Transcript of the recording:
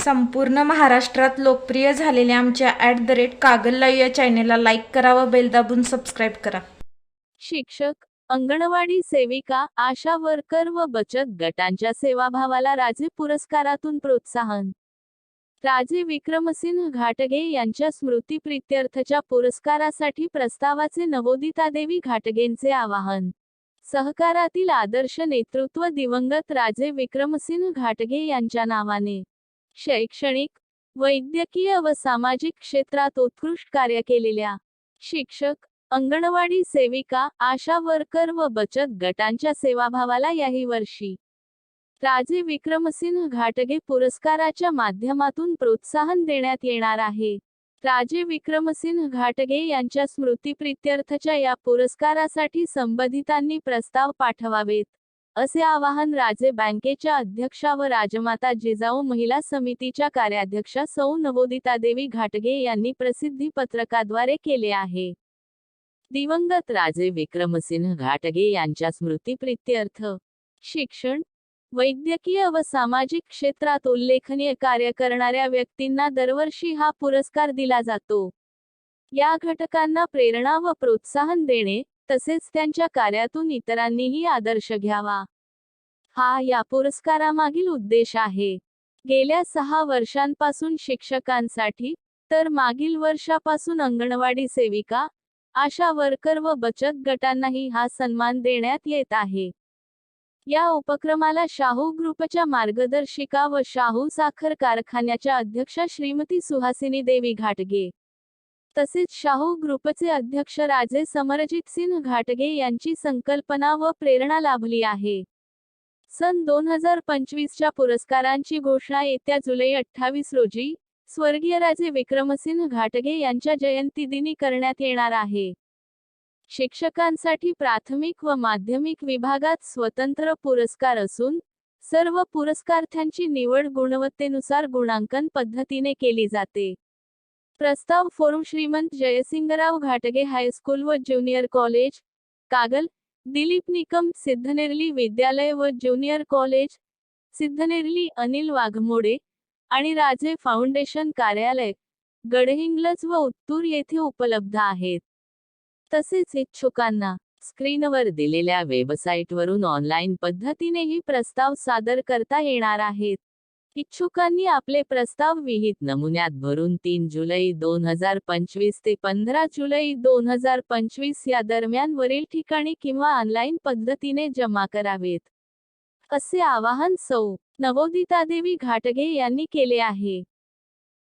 संपूर्ण महाराष्ट्रात लोकप्रिय झालेल्या आमच्या ॲट द रेट कागल या चॅनेलला लाईक करा व बेल दाबून सबस्क्राईब करा. शिक्षक अंगणवाडी सेविका आशा वर्कर व बचत गटांच्या सेवाभावाला राजे पुरस्कारातून प्रोत्साहन. राजे विक्रमसिंह घाटगे यांच्या स्मृतीप्रित्यर्थच्या पुरस्कारासाठी प्रस्तावाचे नवोदितादेवी घाटगेंचे आवाहन. सहकारातील आदर्श नेतृत्व दिवंगत राजे विक्रमसिंह घाटगे यांच्या नावाने. शैक्षणिक वैद्यकीय व सामाजिक क्षेत्रात उत्कृष्ट कार्य केलेल्या शिक्षक अंगणवाडी सेविका आशा वर्कर व बचत गटांच्या सेवाभावाला याही वर्षी राजे विक्रमसिंह घाटगे पुरस्काराच्या माध्यमातून प्रोत्साहन देण्यात येणार आहे. राजे विक्रमसिंह घाटगे यांच्या स्मृतीप्रित्यर्थच्या या पुरस्कारासाठी संबंधितांनी प्रस्ताव पाठवावेत. असे आवाहन राजे बँकेच्या अध्यक्षा व राजमाता जिजाऊ महिला समितीच्या कार्याध्यक्षा सौ नवोदितादेवी घाटगे यांनी प्रसिद्धी पत्रकाद्वारे केले आहे. दिवंगत राजे विक्रमसिंह घाटगे यांच्या स्मृतीप्रित्यर्थ शिक्षण वैद्यकीय व सामाजिक क्षेत्रात उल्लेखनीय कार्य करणाऱ्या व्यक्तींना दरवर्षी हा पुरस्कार दिला जातो. या घटकांना प्रेरणा व प्रोत्साहन देणे तसेच त्यांच्या कार्यातून इतरांनीही आदर्श घ्यावा. हा या पुरस्कारामागील उद्देश आहे. गेल्या सहा वर्षांपासून शिक्षकांसाठी तर मागील वर्षापासून अंगणवाडी सेविका आशा वर्कर व बचत गटांनाही हा सन्मान देण्यात येत आहे. या उपक्रमाला शाहू ग्रुपच्या मार्गदर्शिका व शाहू साखर कारखान्याच्या अध्यक्षा श्रीमती सुहासिनी देवी घाटगे तसेच शाहू ग्रुपचे अध्यक्ष राजे समरजित सिंह घाटगे यांची संकल्पना व प्रेरणा लाभली आहे. सन दोन हजार पंचवीसच्या पुरस्कारांची घोषणा येत्या जुलै अठ्ठावीस रोजी स्वर्गीय राजे विक्रमसिंह घाटगे यांच्या जयंतीदिनी करण्यात येणार आहे. शिक्षकांसाठी प्राथमिक व माध्यमिक विभागात स्वतंत्र पुरस्कार असून सर्व पुरस्कार्थ्यांची निवड गुणवत्तेनुसार गुणांकन पद्धतीने केली जाते. प्रस्ताव फोरम श्रीमंत जयसिंगराव घाटगे हायस्कूल व ज्युनियर कॉलेज कागल दिलीप निकम सिद्धनेरली विद्यालय व ज्युनियर कॉलेज सिद्धनेरली अनिल वाघमोडे आणि राजे फाउंडेशन कार्यालय गडहिंग्लज व उत्तूर येथे उपलब्ध आहेत. तसेच इच्छुकांना स्क्रीनवर दिलेल्या वेबसाईटवरून ऑनलाईन पद्धतीनेही प्रस्ताव सादर करता येणार आहेत. इच्छुकांनी आपले प्रस्ताव विहित नमुन्यात भरून तीन जुलै दोन हजार पंचवीस ते पंधरा जुलै दोन हजार पंचवीस या दरम्यान वरील ठिकाणी किंवा ऑनलाईन पद्धतीने जमा करावेत. असे आवाहन सौ नवोदितादेवी घाटगे यांनी केले आहे.